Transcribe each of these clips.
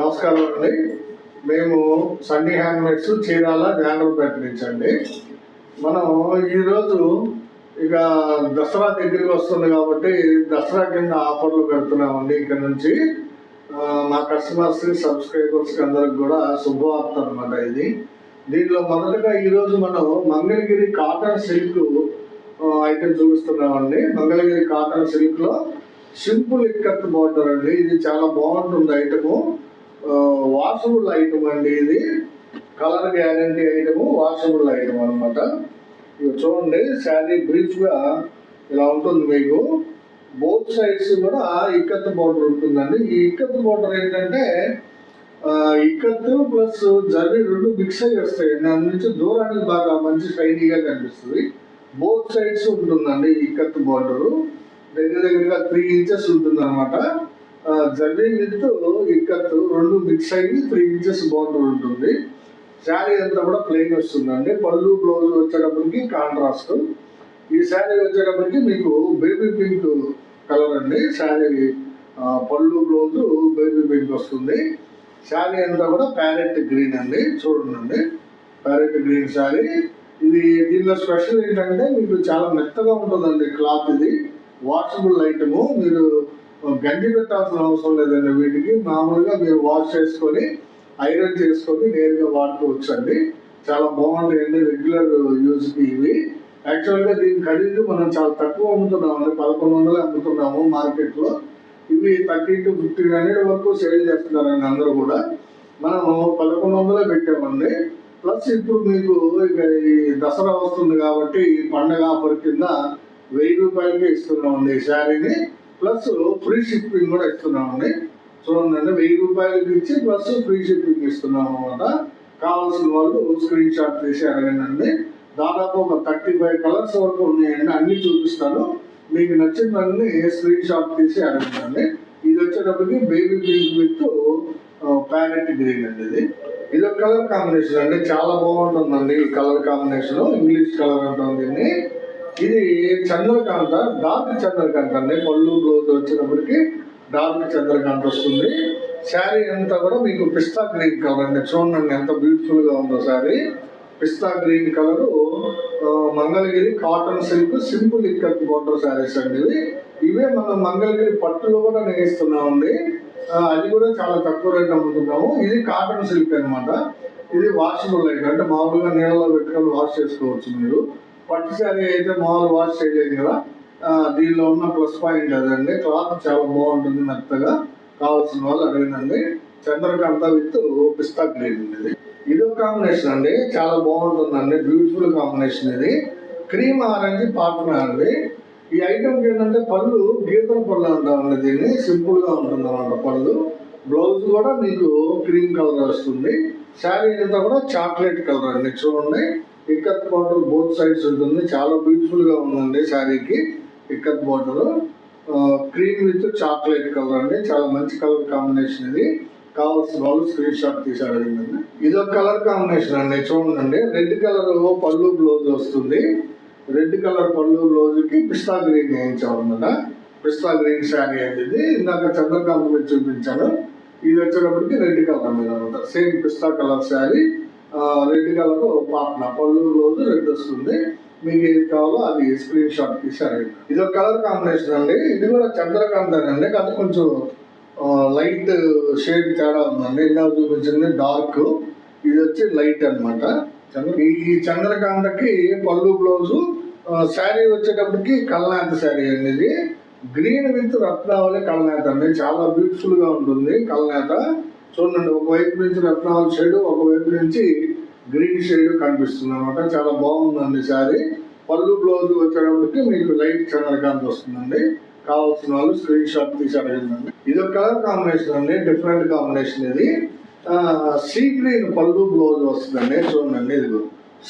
నమస్కారం అండి. మేము సన్నీ హ్యాండ్మేడ్స్ చీరాల జానపేట నుంచి అండి. మనం ఈరోజు ఇక దసరా దగ్గరికి వస్తుంది కాబట్టి దసరా కింద ఆఫర్లు పెడుతున్నామండి ఇక్కడ నుంచి. మా కస్టమర్స్ సబ్స్క్రైబర్స్కి అందరికి కూడా శుభవార్త అనమాట ఇది. దీనిలో మొదటగా ఈరోజు మనం మంగళగిరి కాటన్ సిల్క్ ఐటమ్ చూపిస్తున్నామండి. మంగళగిరి కాటన్ సిల్క్లో సింపుల్ ఇక్కత్ బార్డర్ అండి. ఇది చాలా బాగుంటుంది ఐటము. వాషబుల్ ఐటమ్ అండి ఇది colour guarantee item washable item అనమాట ఇవి చూడండి శారీ బ్రీఫ్గా ఇలా ఉంటుంది మీకు. బోత్ సైడ్స్ కూడా ఇక్కత్ బోర్డర్ ఉంటుందండి. ఈ ఇక్కత్ బోర్డర్ ఏంటంటే ఇక్కత్ ప్లస్ జర్రీ రెండు మిక్స్ అయ్యి వస్తాయి. దాని నుంచి దూరానికి బాగా మంచి షైనీగా కనిపిస్తుంది. బోత్ సైడ్స్ ఉంటుందండి ఇక్కత్ బోర్డరు. దగ్గర దగ్గరగా త్రీ ఇంచెస్ ఉంటుంది అనమాట జర్రీ విత్ ఇక్కత్ రెండు మిక్స్ అయ్యి త్రీ ఇంచెస్ బార్డర్ ఉంటుంది. శారీ అంతా కూడా ప్లెయిన్ వస్తుందండి. పళ్ళు బ్లౌజ్ వచ్చేటప్పటికి కాంట్రాస్ట్ ఈ శారీ వచ్చేటప్పటికి మీకు బేబీ పింక్ కలర్ అండి. శారీ పళ్ళు బ్లౌజ్ బేబీ పింక్ వస్తుంది. శారీ అంతా కూడా ప్యారెట్ గ్రీన్ అండి. చూడండి. Parrot green sari. ఇది దీనిలో స్పెషల్ ఏంటంటే మీకు చాలా మెత్తగా ఉంటుందండి క్లాత్ ఇది. వాషబుల్ ఐటము మీరు గంజి పెట్టాల్సిన అవసరం లేదండి వీటికి మామూలుగా మీరు వాష్ చేసుకొని ఐరన్ చేసుకొని నేరుగా వాడుకోవచ్చండి చాలా బాగుంటాయండి రెగ్యులర్ యూజ్కి ఇవి. యాక్చువల్గా దీని ఖరీదు మనం చాలా తక్కువ అమ్ముతున్నామండి పదకొండు వందలు అమ్ముతున్నాము మార్కెట్లో. ఇవి థర్టీ టు ఫిఫ్టీన్ హండ్రెడ్ వరకు సేల్ చేస్తున్నారండి అందరూ కూడా. మనము పదకొండు వందలే పెట్టామండి. ప్లస్ ఇప్పుడు మీకు ఇక ఈ దసరా వస్తుంది కాబట్టి ఈ పండగ ఆఫర్ కింద వెయ్యి రూపాయలకి ఇస్తున్నామండి ఈ శారీని. ప్లస్ ఫ్రీ షిప్పింగ్ కూడా ఇస్తున్నామండి. చూడండి వెయ్యి రూపాయలకి ఇచ్చి ప్లస్ ఫ్రీ షిప్పింగ్ ఇస్తున్నాము అనమాట కావాల్సిన వాళ్ళు స్క్రీన్ షాట్ తీసి అడగండి దాదాపు ఒక థర్టీ ఫైవ్ కలర్స్ వరకు ఉన్నాయండి అన్ని చూపిస్తాను. మీకు నచ్చినవన్నీ స్క్రీన్ షాట్ తీసి అడగండి ఇది వచ్చేటప్పటికి baby pink with parrot green అండి ఇది. ఇది ఒక కలర్ కాంబినేషన్ అండి చాలా బాగుంటుందండి ఈ కలర్ కాంబినేషన్ ఇంగ్లీష్ కలర్ అంటుంది దీన్ని. ఇది చంద్రకాంత డార్క్ చంద్రకాంత అండి. పళ్ళు బ్లౌజ్ వచ్చినప్పటికి డార్క్ చంద్రకాంత వస్తుంది. శారీ అంతా కూడా మీకు పిస్తా గ్రీన్ కలర్ అండి. చూడండి ఎంత బ్యూటిఫుల్గా ఉందో sari. Pista green colour. Mangalagiri cotton silk simple ikat border saris అండి ఇవి. ఇవే మనం మంగళగిరి పట్టులో కూడా నేగిస్తున్నామండి అది కూడా చాలా తక్కువ రేట్ అమ్ముతున్నాము. ఇది కాటన్ సిల్క్ అన్నమాట. ఇది వాషబుల్ ఐటమ్ అంటే మామూలుగా నీళ్ళలో పెట్టుకొని వాష్ చేసుకోవచ్చు మీరు. పట్టు శారీ అయితే మామూలు వాష్ చేయలేదు కదా. దీనిలో ఉన్న ప్లస్ పాయింట్ అదండి. క్లాత్ చాలా బాగుంటుంది మెత్తగా. కావాల్సిన వాళ్ళు అడిగినండి చంద్రకాంత విత్ పిస్తా గ్రీన్ ఇది. ఇది ఒక కాంబినేషన్ అండి. చాలా బాగుంటుందండి. బ్యూటిఫుల్ కాంబినేషన్ ఇది. క్రీమ్ ఆరెంజ్ పాటన అండి. ఈ ఐటమ్ ఏంటంటే పళ్ళు గీతల పళ్ళు అంటామండి దీన్ని. సింపుల్గా ఉంటుంది అనమాట పళ్ళు. బ్లౌజ్ కూడా మీకు క్రీమ్ కలర్ వస్తుంది. శారీ అంతా కూడా చాక్లెట్ కలర్ అండి. చూడండి. ఇక్కత్ బార్డర్ బోత్ సైడ్స్ ఉంటుంది. చాలా బ్యూటిఫుల్గా ఉందండి శారీకి. Ikat border cream with chocolate colour అండి. చాలా మంచి కలర్ కాంబినేషన్ ఇది. కావాల్సిన వాళ్ళు స్క్రీన్ షాట్ తీసి అడగండి. ఇది ఒక కలర్ కాంబినేషన్ అండి. చూడండి. రెడ్ కలర్ పళ్ళు బ్లౌజ్ వస్తుంది. రెడ్ కలర్ పళ్ళు బ్లౌజ్కి పిస్తా గ్రీన్ వేయించామన్నమాట పిస్తా గ్రీన్ శారీ అనేది ఇందాక చంద్రకాంత్ మీద చూపించాను ఇది వచ్చేటప్పటికి రెడ్ కలర్ మీద అనమాట same pista colour sari. Red colour పాపన. పళ్ళు రోజు రెడ్ వస్తుంది. మీకు ఏది కావాలో అది స్క్రీన్ షాట్ తీసారు ఇది ఒక కలర్ కాంబినేషన్ అండి. ఇది కూడా చంద్రకాంత్ అండి. కానీ కొంచెం లైట్ షేడ్ తేడా ఉందండి. ఇంకా చూపించింది డార్క్ ఇది వచ్చి లైట్ అనమాట ఈ చంద్రకాంతకి పళ్ళు బ్లౌజు శారీ వచ్చేటప్పటికి కళ్ళనాథ శారీ అండి ఇది. గ్రీన్ విత్ రత్నావళి కల్నాథ్ అండి. చాలా బ్యూటిఫుల్గా ఉంటుంది కల్నాథ చూడండి ఒకవైపు నుంచి రత్నాల షేడ్ ఒకవైపు నుంచి గ్రీన్ షేడ్ కనిపిస్తుంది అనమాట చాలా బాగుందండి శారీ. పళ్ళు బ్లౌజ్ వచ్చేటప్పటికి మీకు లైట్ చంద్రకాంత్ వస్తుందండి. కావాల్సిన వాళ్ళు స్క్రీన్ షాట్ తీసి అడగండి. ఇది ఒక కలర్ కాంబినేషన్ అండి డిఫరెంట్ కాంబినేషన్ ఇది. సీ గ్రీన్ పళ్ళు బ్లౌజ్ వస్తుందండి. చూడండి ఇది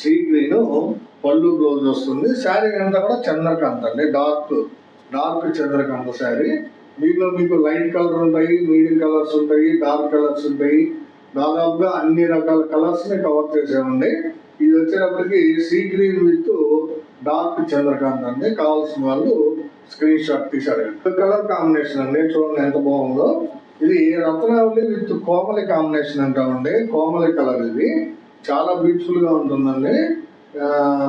సీ గ్రీన్ పళ్ళు బ్లౌజ్ వస్తుంది. శారీ అంతా కూడా చంద్రకాంత్ అండి డార్క్ డార్క్ చంద్రకాంత శారీ. దీనిలో మీకు లైట్ కలర్ ఉంటాయి మీడియం కలర్స్ ఉంటాయి డార్క్ కలర్స్ ఉంటాయి. దాదాపుగా అన్ని రకాల కలర్స్ని కవర్ చేసామండి ఇది వచ్చేటప్పటికి సీ గ్రీన్ విత్ డార్క్ చంద్రకాంత్ అండి. కావాల్సిన వాళ్ళు స్క్రీన్ షాట్ తీశారు. కలర్ కాంబినేషన్ అండి చూడండి ఎంత బాగుందో. ఇది రత్నావళి విత్ కోమలి కాంబినేషన్ అంటామండి. కోమలి కలర్ ఇది. చాలా బ్యూటిఫుల్గా ఉంటుందండి.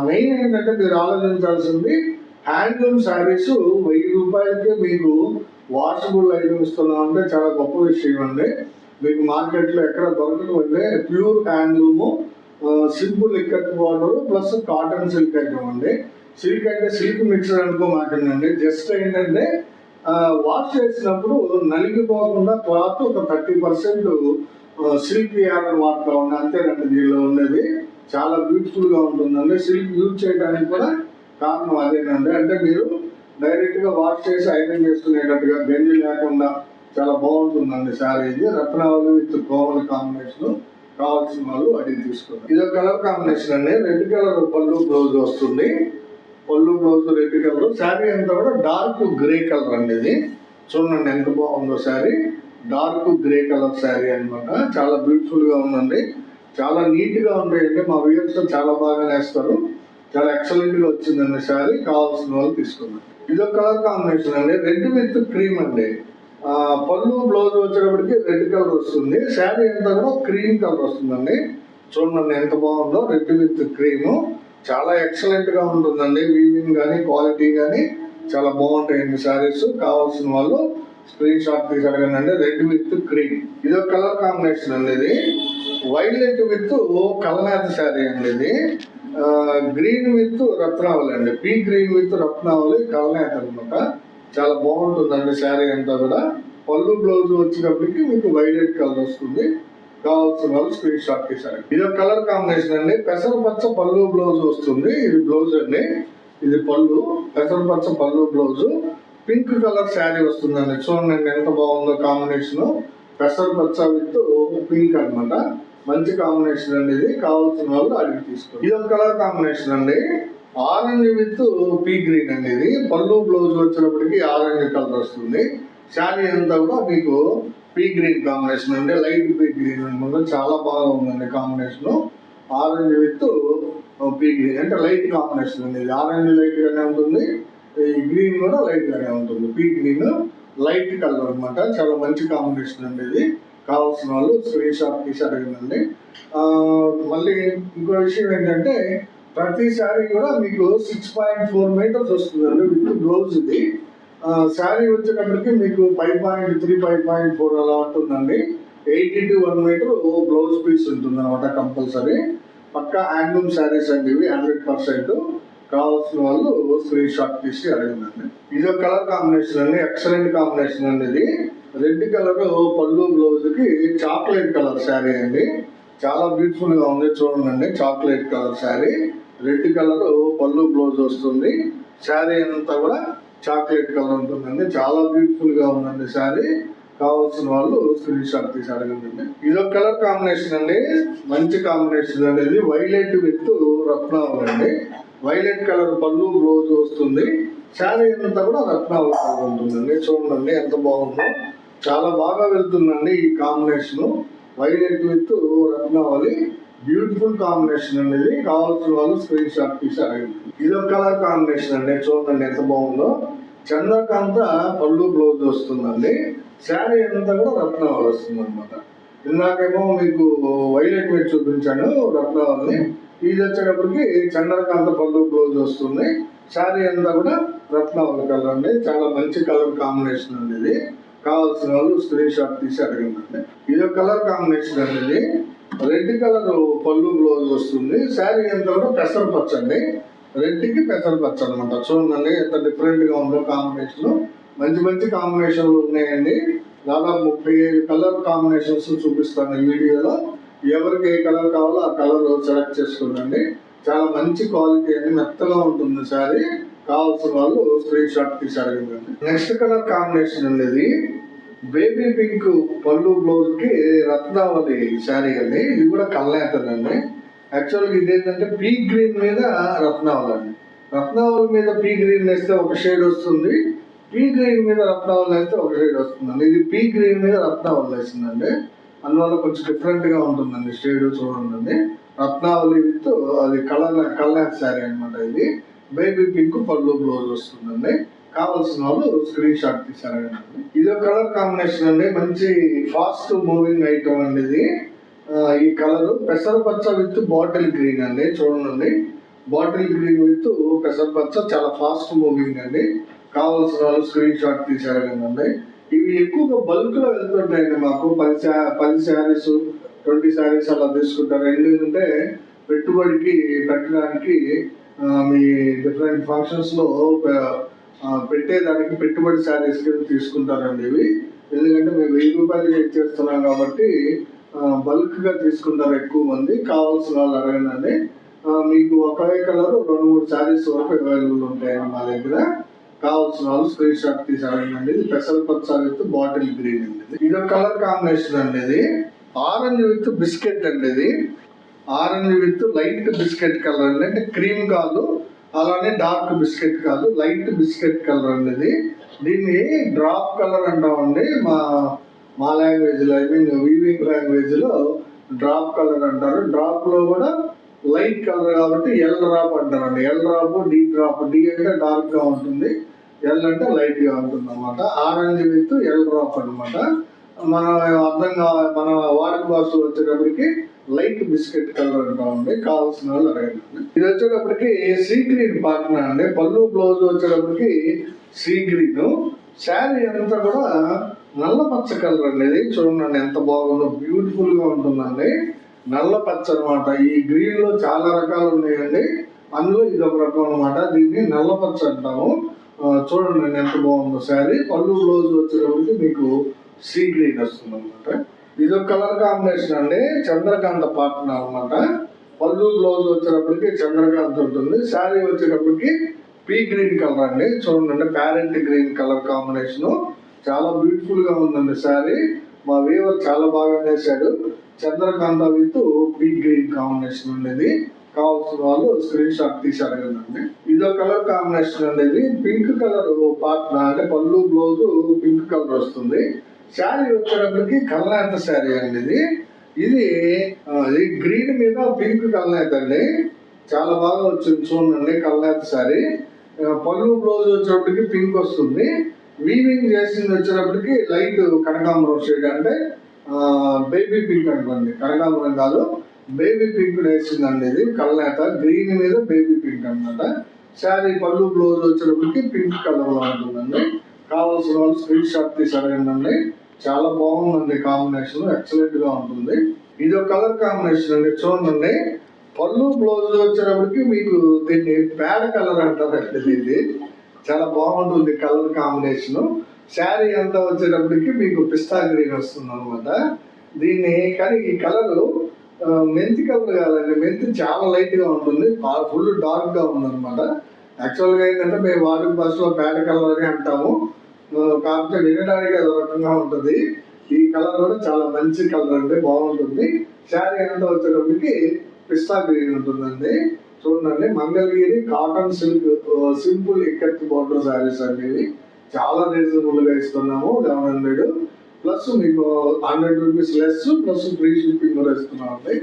మెయిన్ ఏంటంటే మీరు ఆలోచించాల్సింది హ్యాండ్లూమ్ శారీస్ వెయ్యి రూపాయలకే మీకు వాషబుల్ ఐటమ్ ఇస్తున్నాం చాలా గొప్ప విషయం అండి. మీకు మార్కెట్లో ఎక్కడ దొరకదు pure handloom simple ikat border plus cotton silk item అండి. సిల్క్ అంటే సిల్క్ మిక్సర్ అనుకో మాకండి జస్ట్ ఏంటంటే వాష్ చేసినప్పుడు నలిగిపోకుండా క్లాత్ ఒక థర్టీ పర్సెంట్ సిల్క్ యాడర్ వాడుతూ ఉన్నా అంతేనండి దీనిలో ఉన్నది చాలా బ్యూటిఫుల్గా ఉంటుందండి. సిల్క్ యూజ్ చేయడానికి కూడా కారణం అదేనండి. అంటే మీరు డైరెక్ట్గా వాష్ చేసి ఐరన్ చేసుకునేటట్టుగా గంజి లేకుండా చాలా బాగుంటుందండి శారీ ఇది రత్నాలు విత్ కోమల కాంబినేషన్ కావాల్సిన వాళ్ళు అడిగి తీసుకున్నారు ఇది కలర్ కాంబినేషన్ అండి. రెడ్ కలర్ పళ్ళు బ్లౌజ్ వస్తుంది. పళ్ళు బ్లౌజ్ రెడ్ కలర్. శారీ అంతా కూడా డార్క్ గ్రే కలర్ అండి ఇది. చూడండి ఎంత బాగుందో sari. Dark grey colour sari అన్నమాట. చాలా బ్యూటిఫుల్గా ఉందండి. చాలా నీట్గా ఉంటాయండి. మా వ్యూవర్స్ చాలా బాగా నేస్తారు. చాలా ఎక్సలెంట్గా వచ్చిందండి శారీ. కావాల్సిన వాళ్ళు తీసుకున్నారు ఇది కలర్ కాంబినేషన్ అండి. రెడ్ విత్ క్రీమ్ అండి. పళ్ళు బ్లౌజ్ వచ్చేటప్పటికి రెడ్ కలర్ వస్తుంది. శారీ అంతా కూడా క్రీమ్ కలర్ వస్తుందండి. చూడండి ఎంత బాగుందో. Red with cream. చాలా ఎక్సలెంట్గా ఉంటుందండి. వీవింగ్ కానీ క్వాలిటీ కానీ చాలా బాగుంటాయండి శారీస్. కావాల్సిన వాళ్ళు స్క్రీన్ షాట్ తీసి అడగండి రెడ్ విత్ క్రీమ్. ఇది ఒక కలర్ కాంబినేషన్ అండి ఇది. వైలెట్ విత్ కలనాథ శారీ అండి ఇది. గ్రీన్ విత్ రత్నావళి అండి. పీ గ్రీన్ విత్ రత్నావళి కలనాథ్ అనమాట చాలా బాగుంటుందండి శారీ అంతా కూడా. పళ్ళు బ్లౌజ్ వచ్చినప్పటికీ మీకు వైలెట్ కలర్ వస్తుంది. కావాల్సిన వాళ్ళు స్క్రీన్ షాట్ తీసారు ఇది ఒక కలర్ కాంబినేషన్ అండి. పెసర పచ్చ పళ్ళు బ్లౌజ్ వస్తుంది. ఇది బ్లౌజ్ అండి. ఇది పళ్ళు. పెసర పచ్చ పళ్ళు బ్లౌజ్. పింక్ కలర్ శారీ వస్తుందండి. చూడండి ఎంత బాగుందో కాంబినేషన్. పెసర పచ్చ విత్ పింక్ అనమాట మంచి కాంబినేషన్ అండి ఇది కావాల్సిన వాళ్ళు అడిగి తీసుకోండి. ఇది ఒక కలర్ కాంబినేషన్ అండి. ఆరెంజ్ విత్ పీ గ్రీన్ అండి ఇది పళ్ళు బ్లౌజ్ వచ్చినప్పటికి ఆరెంజ్ కలర్ వస్తుంది. శారీ అంతా కూడా మీకు పీ గ్రీన్ కాంబినేషన్ అండి. లైట్ పీ గ్రీన్ అనుకుంటే చాలా బాగా ఉందండి combination orange with pea green అంటే లైట్ కాంబినేషన్ అండి. ఇది ఆరెంజ్ లైట్ గానే ఉంటుంది. ఈ గ్రీన్ కూడా లైట్ గానే ఉంటుంది. పీ గ్రీన్ లైట్ కలర్ అనమాట చాలా మంచి కాంబినేషన్ అండి ఇది. కావాల్సిన వాళ్ళు స్క్రీన్ షాట్ తీసి అడగండి ఆ, మళ్ళీ ఇంకో విషయం ఏంటంటే ప్రతి కూడా మీకు సిక్స్ పాయింట్ ఫోర్ మీటర్స్ వస్తుందండి విత్ గ్లోవ్స్ ఇది. శారీ వచ్చేటప్పటికి మీకు five point three five point four అలా ఉంటుందండి. Eighty to one metre blouse piece ఉంటుంది అనమాట కంపల్సరీ పక్కా హ్యాండ్లూమ్ శారీస్ అండి ఇవి హండ్రెడ్ పర్సెంట్ కావాల్సిన వాళ్ళు స్క్రీన్ షాట్ తీసి అడగండి. ఇది ఒక కలర్ కాంబినేషన్ అండి ఎక్సలెంట్ కాంబినేషన్ అండి ఇది. రెడ్ కలర్ పళ్ళు బ్లౌజ్కి చాక్లెట్ కలర్ శారీ అండి. చాలా బ్యూటిఫుల్గా ఉంది చూడండి chocolate colour sari. Red colour పళ్ళు బ్లౌజ్ వస్తుంది. శారీ అంతా కూడా చాక్లెట్ కలర్ ఉంటుందండి. చాలా బ్యూటిఫుల్గా ఉందండి శారీ. కావాల్సిన వాళ్ళు స్క్రీన్ షాట్ తీసి అడగండి. ఇది ఒక కలర్ కాంబినేషన్ అండి. మంచి కాంబినేషన్ అనేది వైలెట్ విత్ రత్నావళి అండి. వైలెట్ కలర్ పళ్ళు బ్లౌజ్ వస్తుంది. శారీ అంతా కూడా రత్నావళి కలర్ ఉంటుందండి. చూడండి ఎంత బాగుందో. చాలా బాగా వెళ్తుందండి ఈ కాంబినేషన్ వైలెట్ విత్ రత్నావళి బ్యూటిఫుల్ కాంబినేషన్ అనేది కావాల్సిన వాళ్ళు స్క్రీన్ షాట్ తీసి ఇది ఒక కలర్ కాంబినేషన్ అండి. చూడండి ఎంత బాగుందో. చంద్రకాంత పళ్ళు బ్లౌజ్ వస్తుందండి శారీ అంతా కూడా రత్నవాలి వస్తుంది అనమాట ఇందాకేమో మీకు వైలెట్ మీద చూపించాను రత్నావళిని ఇది వచ్చేటప్పటికి చంద్రకాంత పళ్ళు బ్లౌజ్ వస్తుంది శారీ అంతా కూడా రత్నావళి కలర్ అండి. చాలా మంచి కలర్ కాంబినేషన్ అండి ఇది. కావాల్సిన వాళ్ళు స్క్రీన్ షాట్ తీసి అడగండి. ఇది ఒక కలర్ కాంబినేషన్ అనేది. రెడ్ కలర్ పళ్ళు బ్లౌజ్ వస్తుంది. శారీ ఎంత కూడా పెసర పచ్చ అండి? పెసర పచ్చ అనమాట చూడండి ఎంత డిఫరెంట్గా ఉందో కాంబినేషన్. మంచి మంచి కాంబినేషన్లు ఉన్నాయండి. దాదాపు ముప్పై ఐదు కలర్ కాంబినేషన్స్ చూపిస్తాను ఈ వీడియోలో. ఎవరికి ఏ కలర్ కావాలో ఆ కలర్ సెలెక్ట్ చేసుకోండి. చాలా మంచి క్వాలిటీ అండి. మెత్తగా ఉంటుంది శారీ. కావాల్సిన వాళ్ళు స్క్రీన్ షాట్ తీసి అడగండి. నెక్స్ట్ కలర్ కాంబినేషన్ అనేది బేబీ పింక్ పళ్ళు బ్లౌజ్కి రత్నావళి శారీ అండి. ఇది కూడా కళ్ళేతనండి. యాక్చువల్ యాక్చువల్గా ఇది ఏంటంటే పీ గ్రీన్ మీద రత్నావళి అండి. రత్నావళి మీద పీ గ్రీన్ వేస్తే ఒక షేడ్ వస్తుంది. పీ గ్రీన్ మీద రత్నావళి వేస్తే ఒక షేడ్ వస్తుందండి. ఇది పీ గ్రీన్ మీద రత్నావళి వేసిందండి. అందువల్ల కొంచెం డిఫరెంట్గా ఉంటుందండి. షేడ్ చూడండి రత్నావళి విత్ అది కలర్ కళ్ళ శారీ అన్నమాట ఇది. బేబీ పింక్ పళ్ళు బ్లౌజ్ వస్తుందండి. కావాల్సిన వాళ్ళు స్క్రీన్ షాట్ తీసారండి ఇది ఒక కలర్ కాంబినేషన్ అండి. మంచి ఫాస్ట్ మూవింగ్ ఐటమ్ అండి ఇది. ఈ కలర్ పెసరపచ్చ విత్ బాటిల్ గ్రీన్ అండి. చూడండి. బాటిల్ గ్రీన్ విత్ పెసరపచ్చ చాలా ఫాస్ట్ మూవింగ్ అండి. కావాల్సిన వాళ్ళు స్క్రీన్ షాట్ తీసారండి ఇవి ఎక్కువగా బల్క్లో వెళ్తుంటాయండి మాకు. పది శా- పది శారీస్ ట్వంటీ శారీస్ అలా తీసుకుంటారు. ఎందుకంటే పెట్టుబడికి పెట్టడానికి మీ డిఫరెంట్ ఫంక్షన్స్లో పెట్టేదానికి పెట్టుబడి శారీస్ కింద తీసుకుంటారండి ఇవి. ఎందుకంటే మేము వెయ్యి రూపాయలు చేస్తున్నాం కాబట్టి బల్క్గా తీసుకుంటారు ఎక్కువ మంది కావాల్సిన వాళ్ళు అడగండి మీకు ఒకే కలర్ రెండు మూడు శారీస్ వరకు అవైలబుల్ ఉంటాయండి మా దగ్గర. కావాల్సిన వాళ్ళు స్క్రీన్ షాట్ తీసి అడగండి ఇది పెసల్ పచ్చ విత్ బాటిల్ గ్రీన్ అండి ఇది. ఇది ఒక కలర్ కాంబినేషన్ అండి ఇది. ఆరెంజ్ విత్ బిస్కెట్ అండి ఇది. Orange with light biscuit colour అండి. అంటే క్రీమ్ కాదు అలానే డార్క్ బిస్కెట్ కాదు లైట్ బిస్కెట్ కలర్ అండి ఇది. దీన్ని డ్రాప్ కలర్ అంటామండి. మా మా లాంగ్వేజ్లో ఐ మీన్ వీవింగ్ లాంగ్వేజ్లో డ్రాప్ కలర్ అంటారు. డ్రాప్లో కూడా లైట్ కలర్ కాబట్టి ఎల్ డ్రాప్ అంటారండి. L drop D drop D అంటే డార్క్గా ఉంటుంది. ఎల్ అంటే లైట్గా ఉంటుంది అనమాట ఆరెంజ్ విత్ ఎల్ డ్రాప్ అనమాట మన అర్థంగా మన వాటర్ బాక్స్ వచ్చేటప్పటికి లైట్ బిస్కెట్ కలర్ అంటామండి కావాల్సిన వాళ్ళు అడగండి. ఇది వచ్చేటప్పటికి సీ గ్రీన్ పార్ట్నర్ అండి. పళ్ళు బ్లౌజ్ వచ్చేటప్పటికి సీ గ్రీన్. శారీ అంతా కూడా నల్ల పచ్చ కలర్ అండి. ఇది చూడండి ఎంత బాగుందో బ్యూటిఫుల్గా ఉంటుందండి. నల్ల పచ్చ అనమాట ఈ గ్రీన్లో చాలా రకాలు ఉన్నాయండి. అందులో ఇది ఒక రకం అనమాట దీన్ని నల్ల పచ్చ అంటాము. చూడండి ఎంత బాగుందో శారీ. పళ్ళు బ్లౌజ్ వచ్చేటప్పటికి మీకు సీ గ్రీన్ వస్తుంది అనమాట ఇది ఒక కలర్ కాంబినేషన్ అండి. చంద్రకాంత పాటన అనమాట పళ్ళు బ్లౌజ్ వచ్చేటప్పటికి చంద్రకాంత్ ఉంటుంది శారీ వచ్చేటప్పటికి పీ గ్రీన్ కలర్ అండి. చూడండి ప్యారెంట్ గ్రీన్ కలర్ కాంబినేషన్ చాలా బ్యూటిఫుల్గా ఉందండి శారీ. మా వీవర్ చాలా బాగా వేశాడు చంద్రకాంత విత్ పీ గ్రీన్ కాంబినేషన్ ఉండేది. కావాల్సిన వాళ్ళు స్క్రీన్ షాట్ తీసి అడగండి. ఇదో కలర్ కాంబినేషన్ అనేది పింక్ కలర్ పార్ట్ అంటే పళ్ళు బ్లౌజ్ పింక్ కలర్ వస్తుంది. శారీ వచ్చేటప్పటికి కల్నాయత శారీ అండి ఇది. ఇది గ్రీన్ మీద పింక్ కల్నాత అండి. చాలా బాగా వచ్చింది చూడండి కల్నాయత శారీ. పళ్ళు బ్లౌజ్ వచ్చేటప్పటికి పింక్ వస్తుంది. వీవింగ్ చేసింది వచ్చేటప్పటికి లైట్ కనకాంబరం షేడ్ అంటే బేబీ పింక్ అనుకోండి. కనకాంబరం కాదు బేబీ పింక్ వేసిందండి ఇది కల్నేత. గ్రీన్ మీద బేబీ పింక్ అన్నమాట. శారీ పళ్ళు బ్లౌజ్ వచ్చేటప్పటికి పింక్ కలర్లో ఉంటుందండి. కావాల్సిన వాళ్ళు స్క్రీన్ షాట్ తీసి అడగండి. చాలా బాగుందండి కాంబినేషన్ ఎక్సలెంట్గా ఉంటుంది. ఇది ఒక కలర్ కాంబినేషన్ అండి. చూడండి పళ్ళు బ్లౌజ్ వచ్చేటప్పటికి మీకు దీన్ని పేడ కలర్ అంటారండి ఇది చాలా బాగుంటుంది కలర్ కాంబినేషన్ శారీ అంతా వచ్చేటప్పటికి మీకు పిస్తా గ్రీన్ వస్తుంది అనమాట దీన్ని కానీ ఈ కలర్ మెంతి కలర్ కాదండి. మెంతి చాలా లైట్గా ఉంటుంది. ఫుల్ డార్క్గా ఉంది అనమాట యాక్చువల్గా ఏంటంటే మేము వాటర్ బస్లో పేడ కలర్ అని అంటాము. కాకపోతే వినడానికి అది రకంగా ఉంటుంది. ఈ కలర్ కూడా చాలా మంచి కలర్ అండి బాగుంటుంది. శారీ అంతా వచ్చేటప్పటికి పిస్తా గ్రీన్ ఉంటుందండి. చూడండి Mangalagiri cotton silk simple ikat border saris అనేవి చాలా రీజనబుల్గా ఇస్తున్నాము లెవెన్ హండ్రెడ్. ప్లస్ మీకు hundred rupees less plus free shipping కూడా ఇస్తున్నాం అండి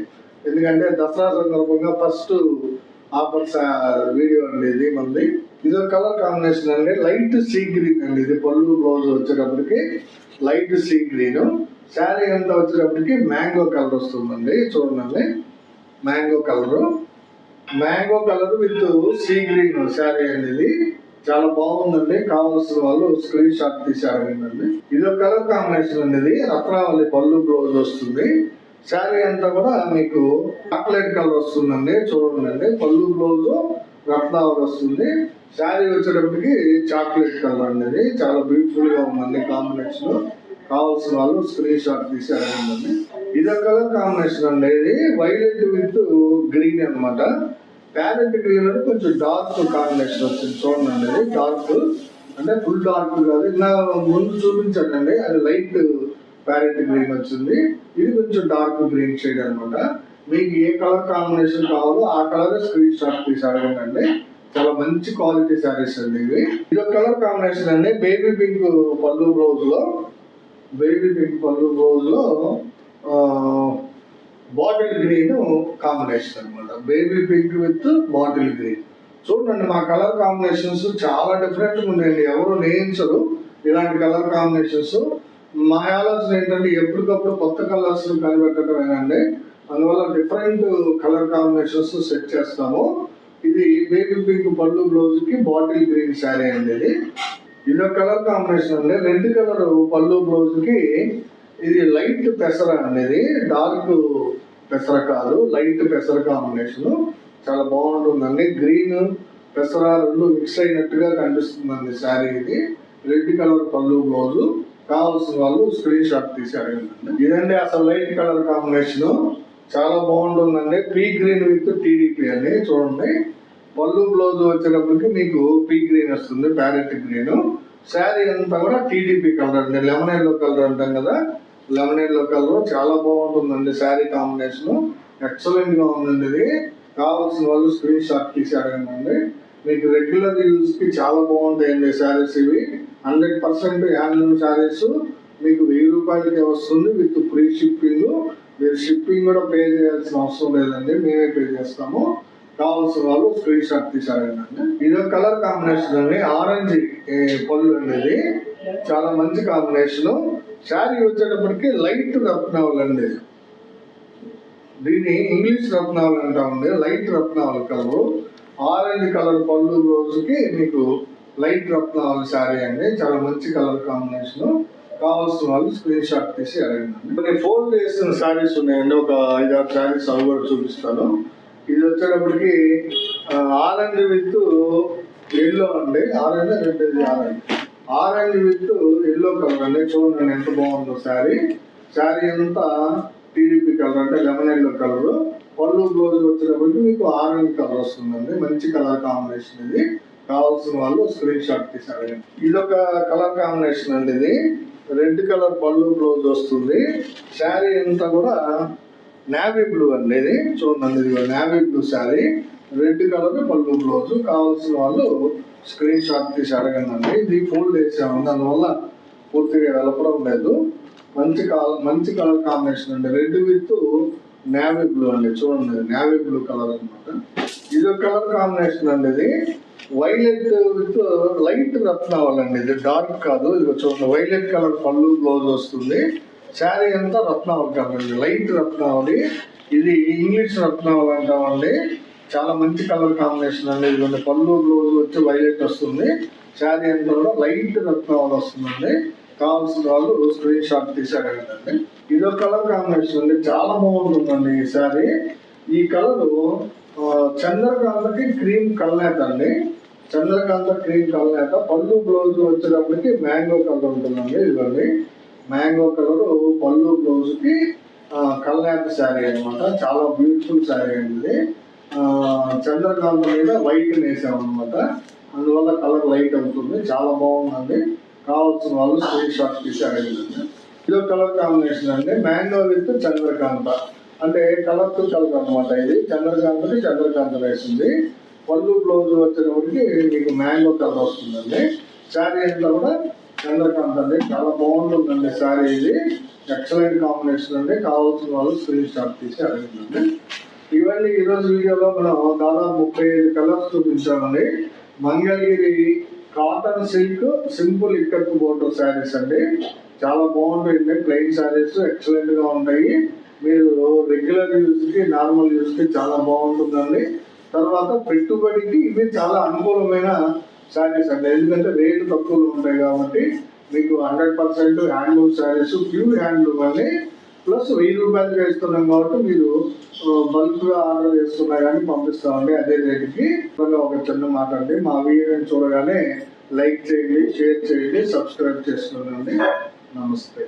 ఎందుకంటే దసరా సందర్భంగా ఫస్ట్ ఆఫర్స్ వీడియో అండి ఇది మంది ఇది ఒక కలర్ కాంబినేషన్ అండి. లైట్ సీ గ్రీన్ అండి. ఇది పళ్ళు బ్లౌజ్ వచ్చేటప్పటికి లైట్ సీ గ్రీన్ శారీ అంతా వచ్చేటప్పటికి మ్యాంగో కలర్ వస్తుందండి. చూడండి. Mango colour mango colour with sea green sari అనేది చాలా బాగుందండి. కావాల్సిన వాళ్ళు స్క్రీన్ షాట్ తీసి ఏంటండి ఇది ఒక కలర్ కాంబినేషన్ అనేది రత్నావళి పళ్ళు బ్లౌజ్ వస్తుంది. శారీ అంతా కూడా మీకు చాక్లెట్ కలర్ వస్తుందండి. చూడండి. పళ్ళు బ్లౌజ్ రత్నావళి వస్తుంది. శారీ వచ్చేటప్పటికి చాక్లెట్ కలర్ అనేది చాలా బ్యూటిఫుల్గా ఉందండి కాంబినేషన్ కావాల్సిన వాళ్ళు స్క్రీన్ షాట్ తీసి అడగండి. ఇది ఒక కలర్ కాంబినేషన్ అండి. ఇది వైలెట్ విత్ గ్రీన్ అనమాట ప్యారెట్ గ్రీన్ అంటే కొంచెం డార్క్ కాంబినేషన్ వచ్చింది చూడండి అనేది డార్క్ అంటే ఫుల్ డార్క్ కాదు. ఇలా ముందు చూపించండి అది లైట్ ప్యారెట్ గ్రీన్ వచ్చింది. ఇది కొంచెం డార్క్ గ్రీన్ షేడ్ అనమాట మీకు ఏ కలర్ కాంబినేషన్ కావాలో ఆ కలర్ స్క్రీన్ షాట్ తీసి అడగండి చాలా మంచి క్వాలిటీ శారీస్ అండి ఇవి. ఇది ఒక కలర్ కాంబినేషన్ అండి. బేబీ పింక్ పళ్ళు బ్లౌజ్లో. బేబీ పింక్ పళ్ళు బ్లౌజ్లో బాటిల్ గ్రీన్ కాంబినేషన్ అనమాట baby pink with bottle green చూడండి మా కలర్ కాంబినేషన్స్ చాలా డిఫరెంట్గా ఉన్నాయండి. ఎవరు నేయించరు ఇలాంటి కలర్ కాంబినేషన్స్ మా ఆలోచన ఏంటంటే ఎప్పటికప్పుడు కొత్త కలర్స్ కనిపెట్టడమేనండి. అందువల్ల డిఫరెంట్ కలర్ కాంబినేషన్స్ సెట్ చేస్తాము. ఇది బేబీ పింక్ పళ్ళు బ్లౌజ్కి బాటిల్ గ్రీన్ శారీ అండి ఇది. ఇది ఒక కలర్ కాంబినేషన్ అండి. రెడ్ కలర్ పళ్ళు బ్లౌజ్కి ఇది లైట్ పెసర అనేది డార్క్ పెసర కాదు లైట్ పెసర కాంబినేషన్. చాలా బాగుంటుందండి. గ్రీన్ పెసర రెండు మిక్స్ అయినట్టుగా కనిపిస్తుందండి శారీ ఇది. రెడ్ కలర్ పళ్ళు బ్లౌజు. కావాల్సిన వాళ్ళు స్క్రీన్ షాట్ తీసి అడగండి. ఇదండి అసలు లైట్ కలర్ కాంబినేషన్. చాలా బాగుంటుందండి. పీ గ్రీన్ విత్ టీడీపీ అండి. చూడండి. పళ్ళు బ్లౌజ్ వచ్చేటప్పటికి మీకు పీ గ్రీన్ వస్తుంది ప్యారెట్ గ్రీన్ శారీ అంతా కూడా టీడీపీ కలర్ అండి. లెమన్ ఎల్లో కలర్ అంటాం కదా. లెమన్ ఎల్లో కలర్ చాలా బాగుంటుందండి శారీ కాంబినేషన్ ఎక్సలెంట్గా ఉందండి ఇది. కావాల్సిన వాళ్ళు స్క్రీన్ షాట్ తీసి అడగండి. మీకు రెగ్యులర్ యూజ్కి చాలా బాగుంటాయండి శారీస్ ఇవి. హండ్రెడ్ పర్సెంట్ హ్యాండ్లూమ్ శారీస్ మీకు వెయ్యి రూపాయలకే వస్తుంది విత్ ఫ్రీ షిప్పింగ్ మీరు షిప్పింగ్ కూడా పే చేయాల్సిన అవసరం లేదండి మేమే పే చేస్తాము. కావాల్సిన వాళ్ళు స్క్రీన్ షాట్ తీసారండి ఇది ఒక కలర్ కాంబినేషన్ అండి. ఆరెంజ్ పళ్ళు అనేది. చాలా మంచి కాంబినేషన్. శారీ వచ్చేటప్పటికి లైట్ రత్నావళి దీన్ని ఇంగ్లీష్ రత్నావళి అంటామండి. లైట్ రత్నావళి కలరు. ఆరెంజ్ కలర్ పళ్ళు రోజుకి మీకు లైట్ రత్నావళి శారీ అండి. చాలా మంచి కలర్ కాంబినేషన్. కావాల్సిన వాళ్ళు స్క్రీన్ షాట్ తీసి అడగండి కొన్ని ఫోల్డ్ చేసిన శారీస్ ఉన్నాయండి. ఒక ఐదు ఆరు శారీస్ అవి కూడా చూపిస్తాను. ఇది వచ్చేటప్పటికి ఆరెంజ్ విత్ ఎల్లో అండి. ఆరెంజ్ రెడ్ అది orange orange with yellow colour అండి. చూడండి ఎంత బాగుందో శారీ శారీ అంతా టీడీపీ కలర్ అంటే లెమన్ ఎల్లో కలర్ పళ్ళు బ్లౌజ్ వచ్చేటప్పటికి మీకు ఆరెంజ్ కలర్ వస్తుందండి. మంచి కలర్ కాంబినేషన్ ఇది. కావాల్సిన వాళ్ళు స్క్రీన్ షాట్ తీసారు ఇది ఒక కలర్ కాంబినేషన్ అండి ఇది. రెడ్ కలర్ పళ్ళు బ్లౌజ్ వస్తుంది. శారీ అంతా కూడా నావీ బ్లూ అండి ఇది. చూడండి ఇది navy blue sari. Red colour పళ్ళు బ్లౌజ్. కావాల్సిన వాళ్ళు స్క్రీన్ షాట్ తీసి అడగండి. ఇది ఫోల్డ్ వేసాము దానివల్ల పూర్తిగా వెళ్ళపడం లేదు. మంచి కలర్ మంచి కలర్ కాంబినేషన్ అండి. రెడ్ విత్ నావీ బ్లూ అండి. చూడండి నావీ బ్లూ కలర్ అన్నమాట. ఇది ఒక కలర్ కాంబినేషన్ అండి ఇది. వైలెట్ విత్ లైట్ రత్నావళి ఇది డార్క్ కాదు ఇది చూడండి. వైలెట్ కలర్ పళ్ళు బ్లౌజ్ వస్తుంది. శారీ అంతా రత్నావళి కలర్ లైట్ రత్నావళి. ఇది ఇంగ్లీష్ రత్నావళి అంటామండి. చాలా మంచి కలర్ కాంబినేషన్ అండి. ఇది పళ్ళు బ్లౌజ్ వచ్చి వైలెట్ వస్తుంది. శారీ అంతా కూడా లైట్ రత్నావళి వస్తుందండి. కావాల్సిన వాళ్ళు స్క్రీన్ షాట్ తీసాడండి అడగండి ఇది ఒక కలర్ కాంబినేషన్ అండి. చాలా బాగుంటుందండి ఈ శారీ. ఈ కలర్ చంద్రకాంతకి క్రీమ్ కల్నేత చంద్రకాంత క్రీమ్ కల్నేత పళ్ళు బ్లౌజ్ వచ్చేటప్పటికి మ్యాంగో కలర్ ఉంటుందండి ఇదిగోండి. మ్యాంగో కలర్ పళ్ళు బ్లౌజ్కి కి శారీ అన్నమాట. చాలా బ్యూటిఫుల్ శారీ అండి. చంద్రకాంత మీద వైట్ వేసామన్నమాట అందువల్ల కలర్ లైట్ అవుతుంది. చాలా బాగుందండి. కావాల్సిన వాళ్ళు స్క్రీన్ షాట్ తీసి అడగండి ఇది కలర్ కాంబినేషన్ అండి. మ్యాంగో విత్ చంద్రకాంత. అంటే కలర్ టు కలర్ అనమాట ఇది. చంద్రకాంతని చంద్రకాంత వేసింది. పళ్ళు బ్లౌజ్ వచ్చేటప్పటికి మీకు మ్యాంగో కలర్ వస్తుందండి. శారీ అంతా కూడా చంద్రకాంత్ అండి. చాలా బాగుంటుందండి శారీ ఇది. ఎక్సలెంట్ కాంబినేషన్ అండి. కావాల్సిన వాళ్ళు స్క్రీన్ షాట్ తీసి అడగండి. ఇవన్నీ ఈరోజు వీడియోలో మనం దాదాపు ముప్పై ఐదు colours చూపించామండి. Mangalagiri cotton silk simple ikat border saris అండి. చాలా బాగుంటాయండి. ప్లెయిన్ శారీస్ ఎక్సలెంట్గా ఉంటాయి. మీరు రెగ్యులర్ యూస్కి నార్మల్ యూస్కి చాలా బాగుంటుందండి. తర్వాత పెట్టుబడికి ఇవి చాలా అనుకూలమైన శారీస్ అండి. ఎందుకంటే రేటు తక్కువలో ఉంటాయి కాబట్టి మీకు hundred percent handloom saris pure handloom అని ప్లస్ వెయ్యి రూపాయలు వేస్తున్నాం కాబట్టి మీరు బల్క్గా ఆర్డర్ చేస్తున్నా కానీ పంపిస్తామండి అదే రేటుకి. ఒక చిన్న మాట అండి మా వీడియోని చూడగానే లైక్ చేయండి షేర్ చేయండి సబ్స్క్రైబ్ చేసుకోండి నమస్తే.